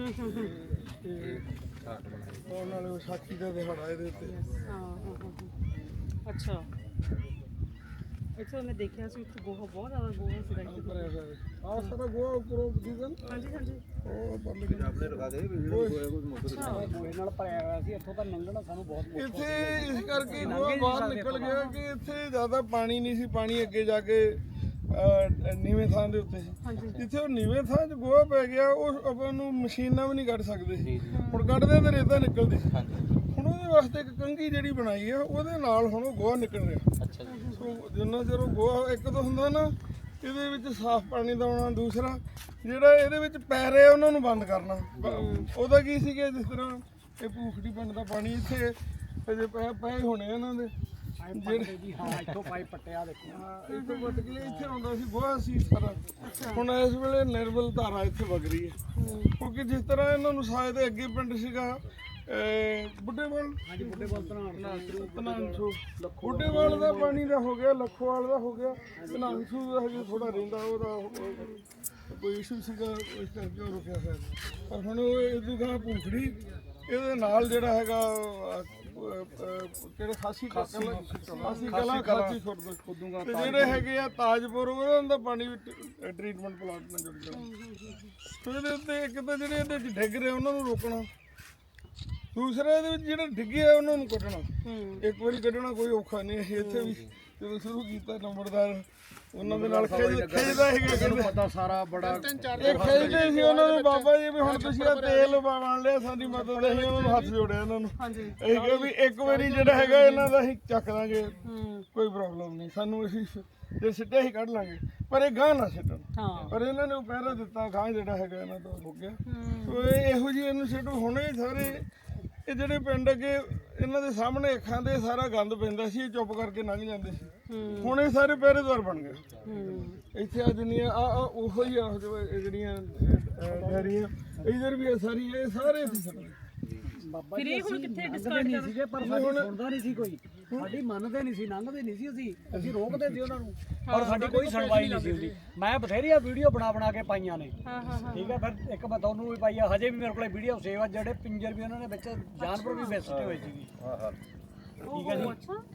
ਤੇ ਆਉਣ ਵਾਲੇ ਵਿਸਾਖੀ ਦਾ ਦਿਹਾੜਾ ਇਹਦੇ ਉੱਤੇ ਹਾਂ ਅੱਛਾ। ਇੱਥੇ ਮੈਂ ਦੇਖਿਆ ਸੀ ਇੱਥੇ ਗੋਹਾ ਬਹੁਤ ਜ਼ਿਆਦਾ ਗੋਹਾ ਸੀ ਇੱਥੇ ਭਰਿਆ ਸਾਰਾ ਗੋਆ ਉੱਪਰੋਂ ਦੀਦਨ ਹਾਂਜੀ ਹਾਂਜੀ। ਉਹ ਪਰਲੇ ਆਪਣੇ ਲਗਾ ਦੇ ਗੋਏ ਨਾਲ ਭਰਿਆ ਹੋਇਆ ਸੀ ਇੱਥੋਂ ਤਾਂ ਲੰਘਣਾ ਸਾਨੂੰ ਬਹੁਤ ਇੱਥੇ ਇਸ ਕਰਕੇ ਗੋਆ ਬਾਹਰ ਨਿਕਲ ਗਿਆ ਕਿ ਇੱਥੇ ਜ਼ਿਆਦਾ ਪਾਣੀ ਨਹੀਂ ਸੀ, ਪਾਣੀ ਅੱਗੇ ਜਾ ਕੇ ਨੀਵੇਂ ਥਾਂ ਦੇ ਉੱਤੇ। ਜਿੱਥੇ ਉਹ ਨੀਵੇਂ ਥਾਂ 'ਚ ਗੋਆ ਪੈ ਗਿਆ ਉਹ ਆਪਾਂ ਨੂੰ ਮਸ਼ੀਨਾਂ ਵੀ ਨਹੀਂ ਕੱਢ ਸਕਦੇ। ਹੁਣ ਕੱਢਦੇ ਤਾਂ ਰੇਤਾ ਨਿਕਲਦੀ। ਹੁਣ ਉਹਦੇ ਵਾਸਤੇ ਇੱਕ ਕੰਘੀ ਜਿਹੜੀ ਬਣਾਈ ਆ ਉਹਦੇ ਨਾਲ ਹੁਣ ਉਹ ਗੋਆ ਨਿਕਲ ਰਿਹਾ। ਅੱਛਾ ਜੀ। ਸੋ ਜਿੰਨਾ ਚਿਰ ਉਹ ਗੋਆ ਇੱਕ ਤਾਂ ਹੁੰਦਾ ਨਾ ਇਹਦੇ ਵਿੱਚ ਸਾਫ਼ ਪਾਣੀ ਦਾ ਆਉਣਾ ਦੂਸਰਾ ਜਿਹੜਾ ਇਹਦੇ ਵਿੱਚ ਪੈ ਰਿਹਾ ਉਹਨਾਂ ਨੂੰ ਬੰਦ ਕਰਨਾ। ਉਹਦਾ ਕੀ ਸੀ ਕਿ ਜਿਸ ਤਰ੍ਹਾਂ ਇਹ ਭੂਖੜੀ ਪਿੰਡ ਦਾ ਪਾਣੀ ਇੱਥੇ ਅਜੇ ਪਏ ਪਏ ਹੋਣੇ ਇਹਨਾਂ ਦੇ। ਜਿਹੜੇ ਜੀ ਹਾਂ ਇੱਥੋਂ ਪਾਈਪ ਪੱਟਿਆ ਦੇਖੋ। ਹਾਂ, ਇੱਥੇ ਵੱਟ ਕੇ ਇੱਥੇ ਆਉਂਦਾ ਸੀ ਗੋਹਾ ਸੀ ਸਾਰਾ। ਹੁਣ ਇਸ ਵੇਲੇ ਨਿਰਮਲ ਧਾਰਾ ਇੱਥੇ ਵਗ ਰਹੀ ਹੈ। ਕਿਉਂਕਿ ਜਿਸ ਤਰ੍ਹਾਂ ਇਹਨਾਂ ਨੂੰ ਸ਼ਾਇਦ ਅੱਗੇ ਪਿੰਡ ਸੀਗਾ ਅਹ, ਬੁੱਢੇਵਾਲ। ਹਾਂਜੀ ਤਨਾਂਸੂ ਦਾ ਪਾਣੀ ਦਾ ਹੋ ਗਿਆ ਲੱਖੋਵਾਲ ਦਾ ਹੋ ਗਿਆ। ਤਨਾਂਸੂ ਦਾ ਹਜੇ ਥੋੜਾ ਰਹਿੰਦਾ ਉਹਦਾ ਉਹ- ਕੋਈ ਇਸ਼ੂ ਸੀਗਾ ਇਸ ਕਰਕੇ ਉਹ ਰੁਕਿਆ ਹੋਇਆ। ਸੀ। ਪਰ ਹੁਣ ਉਹ ਇਹਦੀ ਗਾਂ ਭੂਖੜੀ ਇਹਦੇ ਨਾਲ ਜਿਹੜਾ ਹੈਗਾ ਕਿਹੜੇ ਖਾਸੀ ਕਲਾ ਖਾਸੀ ਕਲਾ ਖਾਸੀ ਖੁਰਦ ਤੇ ਜਿਹੜੇ ਹੈਗੇ ਆ ਤਾਜਪੁਰ ਉਹਨਾਂ ਦਾ ਪਾਣੀ ਵੀ ਟ੍ਰੀਟਮੈਂਟ ਪਲਾਂਟ ਨਾਲ ਜੁੜ ਜਾਣਾ ਤੇ ਇਹਦੇ ਉੱਤੇ ਇੱਕ ਤਾਂ ਜਿਹੜੇ ਇਹਦੇ ਚ ਡਿੱਗ ਰਹੇ ਉਹਨਾਂ ਨੂੰ ਰੋਕਣਾ। ਦੂਸਰਾ ਇਹਦੇ ਵਿੱਚ ਜਿਹੜੇ ਡਿੱਗੇ ਆ ਉਹਨਾਂ ਨੂੰ ਕੱਢਣਾ। ਹੂੰ। ਇੱਕ ਵਾਰੀ ਕੱਢਣਾ ਕੋਈ ਔਖਾ ਨਹੀਂ ਇੱਥੇ ਵੀ ਜਦੋਂ ਸ਼ੁਰੂ ਕੀਤਾ ਨੰਬਰਦਾਰ ਉਹਨਾਂ ਦੇ ਨਾਲ ਖੇਡ ਖੇਡਦਾ ਸੀਗਾ ਕਹਿੰਦੇ ਪਤਾ ਸਾਰਾ ਬੜਾ ਇਹ ਖੇਡਦੇ ਸੀ ਉਹਨਾਂ ਨੂੰ ਬਾਬਾ ਜੀ ਵੀ ਹੁਣ ਤੁਸੀਂ ਆ ਤੇਲ ਬਣ ਲਿਆ ਸਾਡੀ ਮਦਦ ਅਸੀਂ ਉਹਨਾਂ ਨੂੰ ਹੱਥ ਜੋੜਿਆ ਇਹਨਾਂ ਨੂੰ। ਹਾਂਜੀ। ਅਸੀਂ ਕਿਹਾ ਵੀ ਇੱਕ ਵਾਰੀ ਜਿਹੜਾ ਹੈਗਾ ਇਹਨਾਂ ਦਾ ਅਸੀਂ ਚੱਕ ਦਾਂਗੇ ਹੂੰ। ਕੋਈ ਪ੍ਰੋਬਲਮ ਨਹੀਂ। ਸਾਨੂੰ ਅਸੀਂ ਜੇ ਸਿੱਟੇ ਹੀ ਕੱਢ ਲਾਂਗੇ। ਪਰ ਇਹ ਗਾਂ ਨਾ ਸਿੱਟਣ। ਹਾਂ। ਪਰ ਇਹਨਾਂ ਨੇ ਉਹ ਪਹਿਰਾ ਦਿੱਤਾ ਗਾਂ ਜਿਹੜਾ ਹੈਗਾ ਇਹਨਾਂ ਤੋਂ ਹੋ ਗਿਆ। ਸੋ ਇਹ ਇਹੋ ਜਿਹੀ ਇਹਨੂੰ ਸਿੱਟੋ ਹੁਣੇ ਸਾਰੇ ਇਹ ਜਿਹੜੇ ਪਿੰਡ ਅੱਗੇ ਇਹਨਾਂ ਦੇ ਸਾਹਮਣੇ ਅੱਖਾਂ ਦੇ ਸਾਰਾ ਗੰਦ ਪੈਂਦਾ ਸੀ ਇਹ ਚੁੱਪ ਕਰਕੇ ਲੰਘ ਜਾਂਦੇ ਸੀ। ਹੁਣ ਇਹ ਸਾਰੇ ਪਹਿਰੇਦਾਰ ਬਣ ਗਏ। ਇੱਥੇ ਆ ਜਿੰਨੀਆਂ ਆ ਆ ਉਹੋ ਹੀ ਆ ਜਿਹੜੀਆਂ ਡੈਰੀਆਂ ਇਧਰ ਵੀ ਆ ਸਾਰੀ ਇਹ ਸਾਰੇ ਬਾਬਾ ਫਿਰ ਇਹ ਹੁਣ ਕਿੱਥੇ ਲੰਘਦੇ ਨਹੀਂ ਸੀਗੇ ਪਰ ਸਾਡੀ ਸੁਣਦਾ ਨਹੀਂ ਸੀ ਕੋਈ। ਸਾਡੀ ਮੰਨਦੇ ਨਹੀਂ ਸੀ ਲੰਘਦੇ ਨਹੀਂ ਸੀ ਅਸੀਂ। ਅਸੀਂ ਰੋਕਦੇ ਸੀ ਉਹਨਾਂ ਨੂੰ। ਪਰ ਸਾਡੀ ਕੋਈ ਸੁਣਵਾਈ ਨਹੀਂ ਸੀ। ਹੁੰਦੀ ਮੈਂ ਬਥੇਰੀਆਂ ਵੀਡੀਓ ਬਣਾ ਬਣਾ ਕੇ ਪਾਈਆਂ ਨੇ। ਹਾਂ ਹਾਂ ਹਾਂ। ਠੀਕ ਹੈ ਫਿਰ ਇੱਕ ਮੈਂ ਤੁਹਾਨੂੰ ਵੀ ਪਾਈ ਆ ਹਜੇ ਵੀ ਮੇਰੇ ਕੋਲੇ ਵੀਡੀਓ ਸੇਵ ਆ ਜਿਹੜੇ ਪਿੰਜਰ ਵੀ ਉਹਨਾਂ ਨੇ ਵਿੱਚ ਜਾਨਵਰ ਵੀ ਵਿਸਟੇ ਹੋਏ ਸੀਗੇ। ਠੀਕ ਹੈ ਜੀ?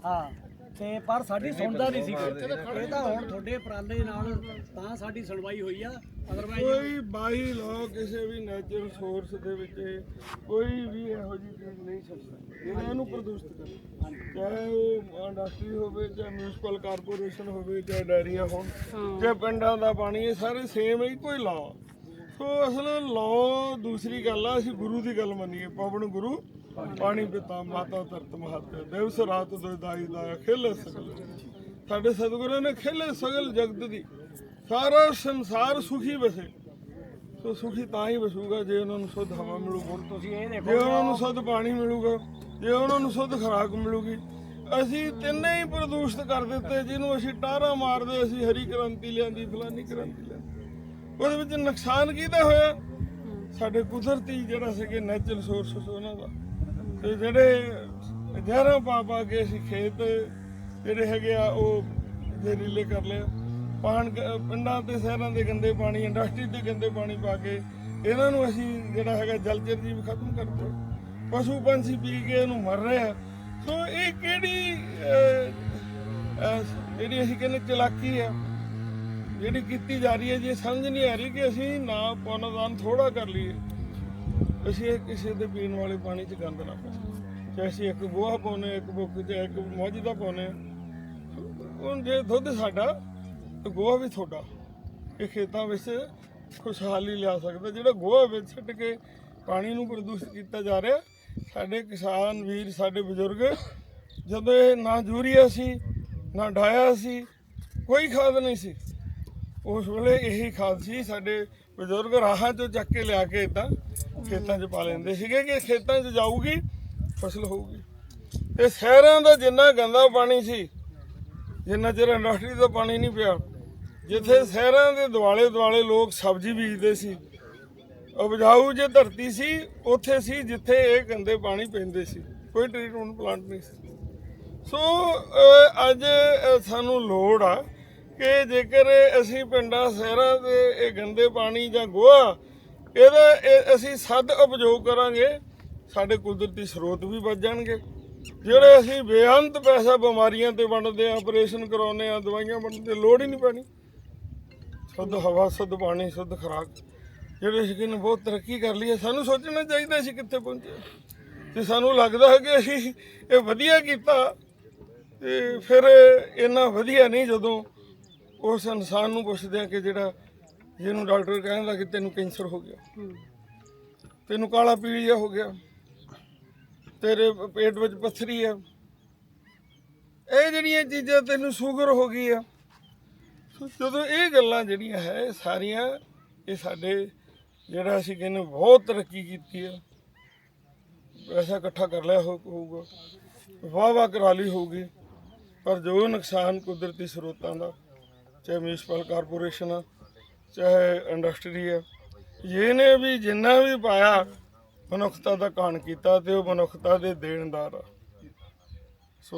ਹਾਂ ਤੇ ਪਰ ਸਾਡੀ ਸੁਣਦਾ ਨਹੀਂ ਸੀ। ਇਹ ਤਾਂ ਹੁਣ ਤੁਹਾਡੇ ਉਪਰਾਲੇ ਨਾਲ ਤਾਂ ਸਾਡੀ ਸੁਣਵਾਈ ਹੋਈ ਆ। ਅਦਰਵਾਈਜ਼ ਕੋਈ ਬਾਈ ਲਾਅ ਕਿਸੇ ਵੀ ਨੈਚੁਰਲ ਸੋਰਸ ਦੇ ਵਿੱਚ ਕੋਈ ਵੀ ਇਹੋ ਜਿਹੀ ਚੀਜ਼ ਨਹੀਂ ਛੱਡ ਸਕਦਾ। ਜਿਹੜਾ ਇਹਨੂੰ ਪ੍ਰਦੂਸ਼ਿਤ ਕਰੇ ਚਾਹੇ ਉਹ ਇੰਡਸਟਰੀ ਹੋਵੇ ਚਾਹੇ ਮਿਊਨਿਸਪਲ ਕਾਰਪੋਰੇਸ਼ਨ ਹੋਵੇ ਚਾਹੇ ਡੈਰੀਆਂ ਹੋਣ ਚਾਹੇ ਪਿੰਡਾਂ ਦਾ ਪਾਣੀ ਇਹ ਸਾਰੇ ਸੇਮ ਹੈ ਕੋਈ ਲਾਅ ਸੋ ਅਸਲ ਲਾਅ ਦੂਸਰੀ ਗੱਲ ਆ ਅਸੀਂ ਗੁਰੂ ਦੀ ਗੱਲ ਮੰਨੀਏ। ਪਵਨ ਗੁਰੂ ਪਾਣੀ ਪਿਤਾ ਮਾਤਾ ਧਰਤ ਮਹਤ ਦਿਵਸ ਰਾਤ ਦੋ ਦਾਈ ਦਾ ਖੇਲੇ ਸਗਲ। ਸਾਡੇ ਸਤਿਗੁਰਾਂ ਨੇ ਖੇਲੇ ਸਗਲ ਜਗਤ ਦੀ। ਸਾਰਾ ਸੰਸਾਰ ਸੁਖੀ ਵਸੇ। ਸੋ ਸੁਖੀ ਤਾਂ ਹੀ ਵਸੂਗਾ ਜੇ ਉਹਨਾਂ ਨੂੰ ਸ਼ੁੱਧ ਹਵਾ ਮਿਲੂਗੀ ਤੁਸੀਂ ਇਹ ਦੇਖੋ ਜੇ ਉਹਨਾਂ ਨੂੰ ਸ਼ੁੱਧ ਪਾਣੀ ਮਿਲੂਗਾ। ਜੇ ਉਹਨਾਂ ਨੂੰ ਸ਼ੁੱਧ ਖੁਰਾਕ ਮਿਲੂਗੀ। ਅਸੀਂ ਤਿੰਨੇ ਹੀ ਪ੍ਰਦੂਸ਼ਿਤ ਕਰ ਦਿੱਤੇ, ਜਿਹਨੂੰ ਅਸੀਂ ਟਾਰਾ ਮਾਰਦੇ, ਅਸੀਂ ਹਰੀ ਕ੍ਰਾਂਤੀ ਲਿਆਂਦੀ, ਫਲਾਨੀ ਕ੍ਰਾਂਤੀ ਲਿਆਂਦੀ। ਉਹਦੇ ਵਿੱਚ ਨੁਕਸਾਨ ਕਿਹਦਾ ਹੋਇਆ? ਸਾਡੇ ਕੁਦਰਤੀ ਜਿਹੜਾ ਸੀਗੇ ਨੈਚੁਰਲ ਸੋਰਸਸ ਉਹਨਾਂ ਦਾ। ਤੇ ਜਿਹੜੇ ਜ਼ਹਿਰਾਂ ਪਾ ਪਾ ਕੇ ਅਸੀਂ ਖੇਤ ਜਿਹੜੇ ਹੈਗੇ ਆ, ਉਹ ਜ਼ਹਿਰੀਲੇ ਕਰ ਲਿਆ ਪਾਣ ਪਿੰਡਾਂ ਤੇ ਸ਼ਹਿਰਾਂ ਦੇ ਗੰਦੇ ਪਾਣੀ, ਇੰਡਸਟਰੀ ਦੇ ਗੰਦੇ ਪਾਣੀ ਪਾ ਕੇ, ਇਹਨਾਂ ਨੂੰ ਅਸੀਂ ਜਿਹੜਾ ਹੈਗਾ ਜਲਚਰ ਜੀਵ ਖਤਮ ਕਰਤੇ ਪਸ਼ੂ ਪੰਛੀ ਪੀ ਕੇ ਇਹਨੂੰ ਮਰ ਰਿਹਾ ਸੋ ਇਹ ਕਿਹੜੀ ਜਿਹੜੀ ਅਸੀਂ ਕਹਿੰਦੇ ਚਲਾਕੀ ਹੈ ਜਿਹੜੀ ਕੀਤੀ ਜਾ ਰਹੀ ਹੈ ਜੇ ਸਮਝ ਨਹੀਂ ਆ ਰਹੀ ਕਿ ਅਸੀਂ ਨਾ ਪੁੰਨਦਾਨ ਥੋੜਾ ਕਰ ਲਈਏ। ਅਸੀਂ ਇਹ ਕਿਸੇ ਦੇ ਪੀਣ ਵਾਲੇ ਪਾਣੀ 'ਚ ਗੰਦ ਨਾ ਪਾਈਏ। ਚਾਹੇ ਅਸੀਂ ਇੱਕ ਗੋਹਾ ਪਾਉਨੇ ਇੱਕ ਬੁੱਕ 'ਚ ਇੱਕ ਮੋਜੀ ਦਾ ਪਾਉਨੇ ਹੁਣ ਜੇ ਦੁੱਧ ਸਾਡਾ, ਤੇ ਗੋਹਾ ਵੀ ਤੁਹਾਡਾ। ਇਹ ਖੇਤਾਂ ਵਿੱਚ ਖੁਸ਼ਹਾਲੀ ਲਿਆ ਸਕਦਾ, ਜਿਹੜਾ ਗੋਹਾ ਵਿੱਚ ਛੱਡ ਕੇ ਪਾਣੀ ਨੂੰ ਪ੍ਰਦੂਸ਼ਿਤ ਕੀਤਾ ਜਾ ਰਿਹਾ। ਸਾਡੇ ਕਿਸਾਨ ਵੀਰ, ਸਾਡੇ ਬਜ਼ੁਰਗ, ਜਦੋਂ ਇਹ ਨਾ ਯੂਰੀਆ ਸੀ, ਨਾ ਡਾਇਆ ਸੀ, ਕੋਈ ਖਾਦ ਨਹੀਂ ਸੀ। ਉਸ ਵੇਲੇ ਇਹੀ ਖਾਦ ਸੀ, ਸਾਡੇ ਬਜ਼ੁਰਗ ਰਾਹਾਂ ਚੋਂ ਚੱਕ ਕੇ ਲਿਆ ਕੇ ਇਦਾਂ ਖੇਤਾਂ 'ਚ ਪਾ ਲੈਂਦੇ ਸੀਗੇ ਕਿ ਖੇਤਾਂ 'ਚ ਜਾਊਗੀ, ਫਸਲ ਹੋਊਗੀ। ਤੇ ਸ਼ਹਿਰਾਂ ਦਾ ਜਿੰਨਾ ਗੰਦਾ ਪਾਣੀ ਸੀ, ਜਿੰਨਾ ਚਿਰ ਇੰਡਸਟਰੀ ਦਾ ਪਾਣੀ ਨਹੀਂ ਪਿਆ, ਜਿੱਥੇ ਸ਼ਹਿਰਾਂ ਦੇ ਦੁਆਲੇ ਦੁਆਲੇ ਲੋਕ ਸਬਜ਼ੀ ਬੀਜਦੇ ਸੀ ਉਪਜਾਊ ਜੇ ਧਰਤੀ ਸੀ, ਉੱਥੇ ਸੀ ਜਿੱਥੇ ਇਹ ਗੰਦੇ ਪਾਣੀ ਪੈਂਦੇ ਸੀ। ਕੋਈ ਟ੍ਰੀਟਮੈਂਟ ਪਲਾਂਟ ਨਹੀਂ ਸੀ। ਸੋ ਅੱਜ ਸਾਨੂੰ ਲੋੜ ਆ ਕਿ ਜੇਕਰ ਅਸੀਂ ਪਿੰਡਾਂ, ਸ਼ਹਿਰਾਂ ਦੇ ਇਹ ਗੰਦੇ ਪਾਣੀ ਜਾਂ ਗੋਹਾ, ਇਹਦਾ ਅਸੀਂ ਸਦ ਉਪਯੋਗ ਕਰਾਂਗੇ, ਸਾਡੇ ਕੁਦਰਤੀ ਸਰੋਤ ਵੀ ਬਚ ਜਾਣਗੇ। ਜਿਹੜੇ ਅਸੀਂ ਬੇਅੰਤ ਪੈਸਾ ਬਿਮਾਰੀਆਂ ਤੇ ਵੰਡਦੇ ਆ ਆਪਰੇਸ਼ਨ ਕਰਾਉਂਦੇ ਆ ਦਵਾਈਆਂ ਵੰਡਦੇ ਲੋੜ ਹੀ ਨਹੀਂ ਪੈਣੀ। ਸ਼ੁੱਧ ਹਵਾ, ਸ਼ੁੱਧ ਪਾਣੀ, ਸ਼ੁੱਧ ਖੁਰਾਕ। ਜਿਹੜੇ ਅਸੀਂ ਨੇ ਬਹੁਤ ਤਰੱਕੀ ਕਰ ਲਈ ਹੈ। ਸਾਨੂੰ ਸੋਚਣਾ ਚਾਹੀਦਾ ਅਸੀਂ ਕਿੱਥੇ ਪਹੁੰਚੇ। ਤੇ ਸਾਨੂੰ ਲੱਗਦਾ ਹੈ ਕਿ ਅਸੀਂ ਇਹ ਵਧੀਆ ਕੀਤਾ। ਤੇ ਫਿਰ ਇੰਨਾ ਵਧੀਆ ਨਹੀਂ ਜਦੋਂ ਉਸ ਇਨਸਾਨ ਨੂੰ ਪੁੱਛਦੇ ਆ ਕਿ ਜਿਹੜਾ ਜਿਹਨੂੰ ਡਾਕਟਰ ਕਹਿੰਦਾ ਕਿ ਤੈਨੂੰ ਕੈਂਸਰ ਹੋ ਗਿਆ। ਤੈਨੂੰ ਕਾਲਾ ਪੀਲੀਆ ਹੋ ਗਿਆ। ਤੇਰੇ ਪੇਟ ਵਿੱਚ ਪੱਥਰੀ ਆ। ਇਹ ਜਿਹੜੀਆਂ ਚੀਜ਼ਾਂ ਤੈਨੂੰ ਸ਼ੂਗਰ ਹੋ ਗਈ ਆ। ਸੋ ਜਦੋਂ ਇਹ ਗੱਲਾਂ ਜਿਹੜੀਆਂ ਹੈ ਸਾਰੀਆਂ ਇਹ ਸਾਡੇ ਜਿਹੜਾ ਅਸੀਂ ਕਹਿੰਦੇ ਬਹੁਤ ਤਰੱਕੀ ਕੀਤੀ ਆ ਪੈਸਾ ਇਕੱਠਾ ਕਰ ਲਿਆ ਹੋ- ਹੋਊਗਾ। ਵਾਹ ਵਾਹ ਕਰਾ ਲਈ ਹੋਊਗੀ। ਪਰ ਜੋ ਨੁਕਸਾਨ ਕੁਦਰਤੀ ਸਰੋਤਾਂ ਦਾ, ਚਾਹੇ ਮਿਊਨਿਸਪਲ ਕਾਰਪੋਰੇਸ਼ਨ ਆ, ਚਾਹੇ ਇੰਡਸਟਰੀ ਆ ਇਹਨੇ ਵੀ ਜਿੰਨਾ ਵੀ ਪਾਇਆ, ਮਨੁੱਖਤਾ ਦਾ ਕਾਣ ਕੀਤਾ ਤੇ ਉਹ ਮਨੁੱਖਤਾ ਦੇ ਦੇਣਦਾਰ ਆ। ਸੋ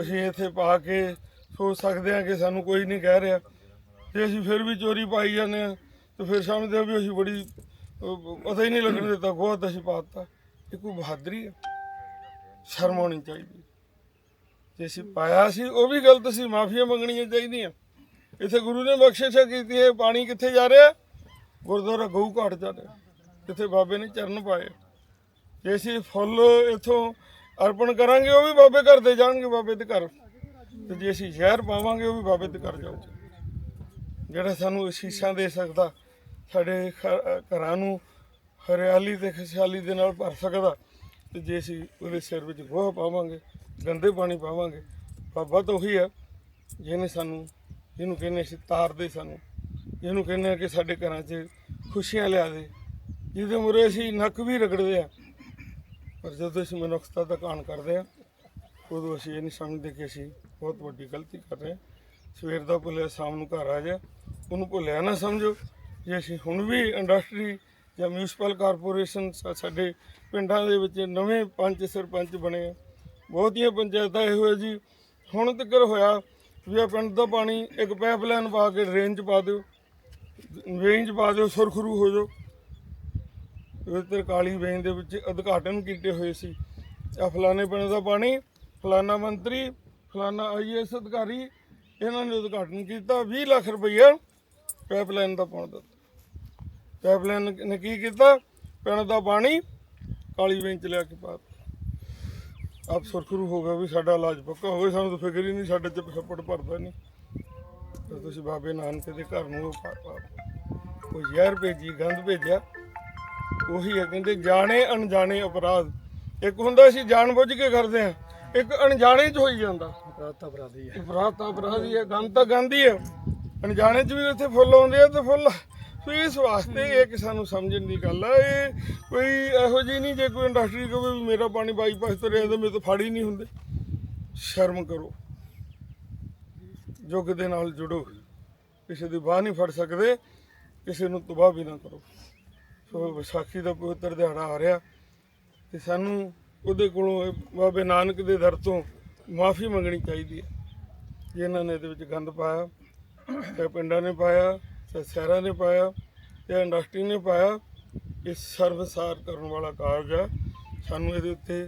ਅਸੀਂ ਇੱਥੇ ਪਾ ਕੇ ਸੋਚ ਸਕਦੇ ਹਾਂ ਕਿ ਸਾਨੂੰ ਕੋਈ ਨਹੀਂ ਕਹਿ ਰਿਹਾ। ਜੇ ਅਸੀਂ ਫਿਰ ਵੀ ਚੋਰੀ ਪਾਈ ਜਾਂਦੇ ਆ ਤੇ ਫਿਰ ਸਮਝਦੇ ਆ ਵੀ ਅਸੀਂ ਬੜੀ ਅਹ, ਪਤਾ ਹੀ ਨਹੀਂ ਲੱਗਣ ਦਿੱਤਾ ਬਹੁਤ ਅਸੀਂ ਪਾਤਾ। ਇਹ ਕੋਈ ਬਹਾਦਰੀ ਆ। ਸ਼ਰਮ ਆਉਣੀ ਚਾਹੀਦੀ ਜੇ ਅਸੀਂ ਪਾਇਆ ਸੀ ਉਹ ਵੀ ਗਲਤ ਸੀ ਮਾਫੀਆਂ ਮੰਗਣੀਆਂ ਚਾਹੀਦੀਆਂ। ਇੱਥੇ ਗੁਰੂ ਨੇ ਬਖਸ਼ਿਸ਼ ਕੀਤੀ ਹੈ ਪਾਣੀ ਕਿੱਥੇ ਜਾ ਰਿਹਾ? ਗੁਰਦੁਆਰਾ ਗਊ ਘਾਟ ਜਾ ਰਿਹਾ। ਜਿੱਥੇ ਬਾਬੇ ਨੇ ਚਰਨ ਪਾਏ। ਜੇ ਅਸੀਂ ਫੁੱਲ ਇਥੋਂ ਅਰਪਣ ਕਰਾਂਗੇ ਉਹ ਵੀ ਬਾਬੇ ਘਰ ਦੇ ਜਾਣਗੇ ਬਾਬੇ ਦੇ ਘਰ। ਤੇ ਜੇ ਅਸੀਂ ਜ਼ਹਿਰ ਪਾਵਾਂਗੇ ਉਹ ਵੀ ਬਾਬੇ ਦੇ ਘਰ ਜਾਊਗਾ। ਜਿਹੜਾ ਸਾਨੂੰ ਅਸੀਸਾਂ ਦੇ ਸਕਦਾ ਸਾਡੇ ਘ- ਘਰਾਂ ਨੂੰ ਹਰਿਆਲੀ ਤੇ ਖੁਸ਼ਹਾਲੀ ਦੇ ਨਾਲ ਭਰ ਸਕਦਾ ਤੇ ਜੇ ਅਸੀਂ ਉਹਦੇ ਸਿਰ ਵਿੱਚ ਗੋਹਾ ਪਾਵਾਂਗੇ, ਗੰਦੇ ਪਾਣੀ ਪਾਵਾਂਗੇ, ਬਾਬਾ ਤਾਂ ਉਹੀ ਆ, ਜਿਹਨੇ ਸਾਨੂੰ, ਜਿਹਨੂੰ ਕਹਿੰਦੇ ਅਸੀਂ ਤਾਰਦੇ ਸਾਨੂੰ, ਜਿਹਨੂੰ ਕਹਿੰਦੇ ਆ ਕਿ ਸਾਡੇ ਘਰਾਂ 'ਚ ਖੁਸ਼ੀਆਂ ਲਿਆ ਦੇ, ਜਿਹਦੇ ਮੁਰੇ ਅਸੀਂ ਨੱਕ ਵੀ ਰਗੜਦੇ ਆ ਪਰ ਜਦੋਂ ਅਸੀਂ ਮਨੁੱਖਤਾ ਦਾ ਕਾਣ ਕਰਦੇ ਆ ਉਦੋਂ ਅਸੀਂ ਇਹ ਨਹੀਂ ਸਮਝਦੇ ਕਿ ਅਸੀਂ ਬਹੁਤ ਵੱਡੀ ਗਲਤੀ ਕਰ ਰਹੇ ਹਾਂ। ਸਵੇਰ ਦਾ ਭੁੱਲਿਆ, ਸ਼ਾਮ ਨੂੰ ਘਰ ਆ ਜਾ, ਉਹਨੂੰ ਭੁੱਲਿਆ ਨਾ ਸਮਝੋ। ਜੇ ਅਸੀਂ ਹੁਣ ਵੀ ਇੰਡਸਟਰੀ ਜਾਂ ਮਿਊਨਿਸਪਲ ਕਾਰਪੋਰੇਸ਼ਨ ਸਾਡੇ ਪਿੰਡਾਂ ਦੇ ਵਿੱਚ ਨਵੇਂ ਪੰਚ ਸਰਪੰਚ ਬਣੇ ਆ। ਬਹੁਤੀਆਂ ਪੰਚਾਇਤਾਂ ਇਹੋ ਹੈ ਜੀ ਹੁਣ ਤੱਕ ਹੋਇਆ ਵੀ ਆ ਪਿੰਡ ਦਾ ਪਾਣੀ ਇੱਕ ਪਾਈਪਲਾਈਨ ਪਾ ਕੇ ਡਰੇਨ 'ਚ ਪਾ ਦਿਓ ਵੇਂਜ ਪਾ ਦਿਓ, ਸੁਰਖਰੂ ਹੋ ਜਾਓ। ਇੱਧਰ ਕਾਲੀ ਵੇਂਜ ਦੇ ਵਿੱਚ ਉਦਘਾਟਨ ਕੀਤੇ ਹੋਏ ਸੀ। ਆ ਫਲਾਣੇ ਪਿੰਡ ਦਾ ਪਾਣੀ, ਫਲਾਣਾ ਮੰਤਰੀ, ਫਲਾਣਾ ਆਈਐਸ ਅਧਿਕਾਰੀ, ਇਹਨਾਂ ਨੇ ਉਦਘਾਟਨ ਕੀਤਾ 20 ਲੱਖ ਰੁਪਈਆ ਪਾਈਪਲਾਈਨ ਦਾ ਪਾਉਣ ਦਾ। ਪਾਈਪਲਾਈਨ ਨੇ ਕੀ ਕੀਤਾ? ਪਿੰਡ ਦਾ ਪਾਣੀ ਕਾਲੀ ਵੇਂਜ ਚ ਲਿਆ ਕੇ ਪਾ। ਆਪ ਸੁਰਖਰੂ ਹੋ ਗਿਆ ਵੀ ਸਾਡਾ ਇਲਾਜ ਪੱਕਾ ਹੋਵੇ ਸਾਨੂੰ ਤਾਂ ਫਿਕਰ ਹੀ ਨਹੀਂ ਸਾਡੇ ਚ ਛੱਪੜ ਭਰਦਾ ਨਹੀਂ। ਤੇ ਤੁਸੀਂ ਬਾਬੇ ਨਾਨਕ ਦੇ ਘਰ ਨੂੰ ਉਹ ਪਾ- ਉਹ ਜ਼ਹਿਰ ਭੇਜੀ ਗੰਦ ਭੇਜਿਆ ਉਹੀ ਹੈ ਕਹਿੰਦੇ ਜਾਣੇ ਅਣਜਾਣੇ ਅਪਰਾਧ। ਇੱਕ ਹੁੰਦਾ ਅਸੀਂ ਜਾਣਬੁੱਝ ਕੇ ਕਰਦੇ ਆ ਇੱਕ ਅਣਜਾਣੇ ਚ ਹੋਈ ਜਾਂਦਾ। ਰਾਤ ਅਪਰਾਧੀ ਹੈ। ਅਪਰਾਧ ਤਾਂ ਅਪਰਾਧ ਹੀ ਹੈ ਗੰਦ ਤਾਂ ਗੰਦ ਹੀ ਹੈ। ਅਣਜਾਣੇ ਚ ਵੀ ਉੱਥੇ ਫੁੱਲ ਆਉਂਦੇ ਆ ਤੇ ਫੁੱਲ ਸੋ ਇਸ ਵਾਸਤੇ ਇਹ ਕਿ ਸਾਨੂੰ ਸਮਝਣ ਦੀ ਗੱਲ ਆ, ਇਹ ਕੋਈ ਇਹੋ ਜਿਹੀ ਨਹੀਂ, ਜੇ ਕੋਈ ਇੰਡਸਟਰੀ ਕਹੇ ਵੀ ਮੇਰਾ ਪਾਣੀ ਬਾਈਪਾਸ ਤੋਂ ਰਿਹਾ ਤਾਂ ਮੇਰੇ ਤੋਂ ਫੜ ਹੀ ਨਹੀਂ ਹੁੰਦੇ। ਸ਼ਰਮ ਕਰੋ। ਯੁੱਗ ਦੇ ਨਾਲ ਜੁੜੋ, ਕਿਸੇ ਦੀ ਬਾਹ ਨਹੀਂ ਫੜ ਸਕਦੇ, ਕਿਸੇ ਨੂੰ ਤਬਾਹ ਵੀ ਨਾ ਕਰੋ। ਸੋ ਵਿਸਾਖੀ ਦਾ ਪਵਿੱਤਰ ਦਿਹਾੜਾ ਆ ਰਿਹਾ ਤੇ ਸਾਨੂੰ ਉਹਦੇ ਕੋਲੋਂ ਬਾਬੇ ਨਾਨਕ ਦੇ ਦਰ ਤੋਂ ਮਾਫੀ ਮੰਗਣੀ ਚਾਹੀਦੀ ਹੈ। ਜੇ ਇਹਨਾਂ ਨੇ ਇਹਦੇ ਵਿੱਚ ਗੰਦ ਪਾਇਆ ਤੇ ਪਿੰਡਾਂ ਨੇ ਪਾਇਆ ਤੇ ਸ਼ਹਿਰਾਂ ਨੇ ਪਾਇਆ ਤੇ ਇੰਡਸਟਰੀ ਨੇ ਪਾਇਆ, ਇਹ ਸਰਵਸਾਰ ਕਰਨ ਵਾਲਾ ਕਾਰਜ ਆ ਸਾਨੂੰ ਇਹਦੇ ਉੱਤੇ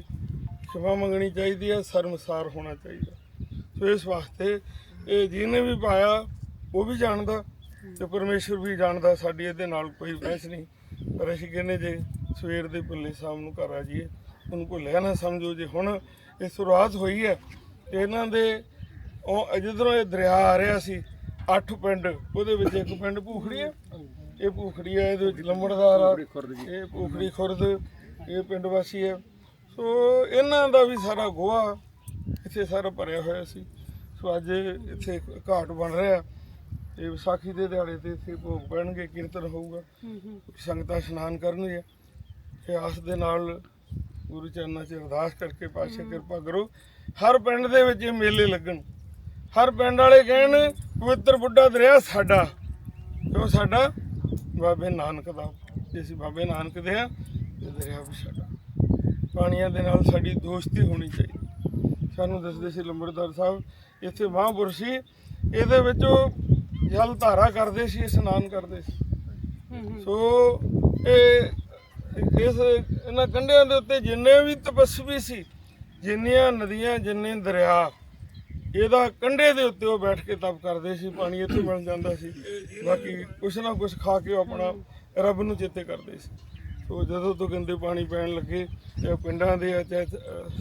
ਖਿਮਾ ਮੰਗਣੀ ਚਾਹੀਦੀ ਹੈ, ਸਰਮਸਾਰ ਹੋਣਾ ਚਾਹੀਦਾ ਸੋ ਇਸ ਵਾਸਤੇ ਇਹ ਜਿਹਨੇ ਵੀ ਪਾਇਆ, ਉਹ ਵੀ ਜਾਣਦਾ ਤੇ ਪਰਮੇਸ਼ਰ ਵੀ ਜਾਣਦਾ, ਸਾਡੀ ਇਹਦੇ ਨਾਲ ਕੋਈ ਬਹਿਸ ਨਹੀਂ। ਪਰ ਅਸੀਂ ਕਹਿੰਦੇ ਜੇ ਸਵੇਰ ਦੇ ਭੁੱਲੇ ਸ਼ਾਮ ਨੂੰ ਘਰ ਆ ਜਾਈਏ, ਉਹਨੂੰ ਕੋਈ ਲੈ ਨਾ ਸਮਝੋ ਜੇ ਹੁਣ ਇਹ ਸ਼ੁਰੂਆਤ ਹੋਈ ਹੈ ਇਹਨਾਂ ਦੇ ਉਹ ਜਿੱਧਰੋਂ ਇਹ ਦਰਿਆ ਆ ਰਿਹਾ ਸੀ ਅੱਠ ਪਿੰਡ ਉਹਦੇ ਵਿੱਚ ਇੱਕ ਪਿੰਡ ਭੂਖੜੀ ਹੈ ਇਹ ਭੂਖੜੀ ਹੈ ਇਹਦੇ ਵਿੱਚ ਲੰਮੜਦਾਰ ਆ ਇਹ ਭੂਖੜੀ ਖੁਰਦ ਇਹ ਪਿੰਡ ਵਾਸੀ ਹੈ ਸੋ ਇਹਨਾਂ ਦਾ ਵੀ ਸਾਰਾ ਗੋਹਾ ਇੱਥੇ ਸਾਰਾ ਭਰਿਆ ਹੋਇਆ ਸੀ। ਸੋ ਅੱਜ ਇੱਥੇ ਘਾਟ ਬਣ ਰਿਹਾ। ਤੇ ਵਿਸਾਖੀ ਦੇ ਦਿਹਾੜੇ ਤੇ ਇੱਥੇ ਭੋਗ ਪੈਣਗੇ ਕੀਰਤਨ ਹੋਊਗਾ। ਹੂੰ ਹੂੰ। ਸੰਗਤਾਂ ਇਸ਼ਨਾਨ ਕਰਨਗੇ। ਤੇ ਆਸ ਦੇ ਨਾਲ ਗੁਰੂ ਚਰਨਾਂ 'ਚ ਅਰਦਾਸ ਕਰਕੇ ਪਾਸ਼ਾ ਕਿਰਪਾ ਕਰੋ। ਹਰ ਪਿੰਡ ਦੇ ਵਿੱਚ ਇਹ ਮੇਲੇ ਲੱਗਣ। ਹਰ ਪਿੰਡ ਵਾਲੇ ਕਹਿਣ ਪਵਿੱਤਰ ਬੁੱਢਾ ਦਰਿਆ ਸਾਡਾ। ਤੇ ਉਹ ਸਾਡਾ ਬਾਬੇ ਨਾਨਕ ਦਾ। ਜੇ ਅਸੀਂ ਬਾਬੇ ਨਾਨਕ ਦੇ ਆ ਤੇ ਦਰਿਆ ਵੀ ਸਾਡਾ। ਪਾਣੀਆਂ ਦੇ ਨਾਲ ਸਾਡੀ ਦੋਸਤੀ ਹੋਣੀ ਚਾਹੀਦੀ। ਸਾਨੂੰ ਦੱਸਦੇ ਸੀ ਲੰਬੜਦਾਰ ਸਾਹਿਬ ਇੱਥੇ ਮਹਾਂਪੁਰਸ਼ ਸੀ ਇਹਦੇ ਵਿੱਚ ਉਹ ਜਲ ਧਾਰਾ ਕਰਦੇ ਸੀ ਇਸ਼ਨਾਨ ਕਰਦੇ ਸੀ। ਸੋ ਇਹ ਇਸ ਇਹਨਾਂ ਕੰਢਿਆਂ ਦੇ ਉੱਤੇ ਜਿੰਨੇ ਵੀ ਤਪਸਵੀ ਸੀ ਜਿੰਨੀਆਂ ਨਦੀਆਂ ਜਿੰਨੇ ਦਰਿਆ ਇਹਦਾ ਕੰਢੇ ਦੇ ਉੱਤੇ ਉਹ ਬੈਠ ਕੇ ਤਪ ਕਰਦੇ ਸੀ, ਪਾਣੀ ਇੱਥੇ ਮਿਲ ਜਾਂਦਾ ਸੀ। ਬਾਕੀ ਕੁਛ ਨਾ ਕੁਛ ਖਾ ਕੇ ਉਹ ਆਪਣਾ ਰੱਬ ਨੂੰ ਚੇਤੇ ਕਰਦੇ ਸੀ। ਸੋ ਜਦੋਂ ਤੋਂ ਗੰਦੇ ਪਾਣੀ ਪੈਣ ਲੱਗੇ, ਚਾਹੇ ਪਿੰਡਾਂ ਦੇ ਆ, ਚਾਹੇ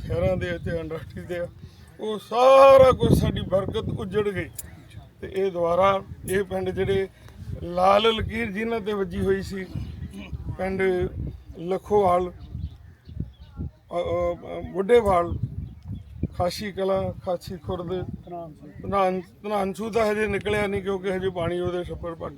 ਸ਼ਹਿਰਾਂ ਦੇ ਆ, ਚਾਹੇ ਇੰਡਸਟਰੀ ਦੇ ਆ, ਉਹ ਸਾਰਾ ਕੁਝ ਸਾਡੀ ਬਰਕਤ ਉਜੜ ਗਈ। ਤੇ ਇਹ ਦੁਆਰਾ ਇਹ ਪਿੰਡ ਜਿਹੜੇ ਲਾਲ ਲਕੀਰ ਜਿਨ੍ਹਾਂ ਤੇ ਵੱਜੀ ਹੋਈ ਸੀ, ਪਿੰਡ ਲਖੋਵਾਲ ਅ- ਬੁੱਢੇਵਾਲ ਖਾਸੀ ਕਲਾ ਖਾਸੀ ਖੁਰਦ ਧਨਾਨਸੂ ਦਾ ਹਜੇ ਨਿਕਲਿਆ ਨਹੀਂ ਕਿਉਂਕਿ ਹਜੇ ਪਾਣੀ ਉਹਦੇ ਛੱਪੜ ਪੱਟ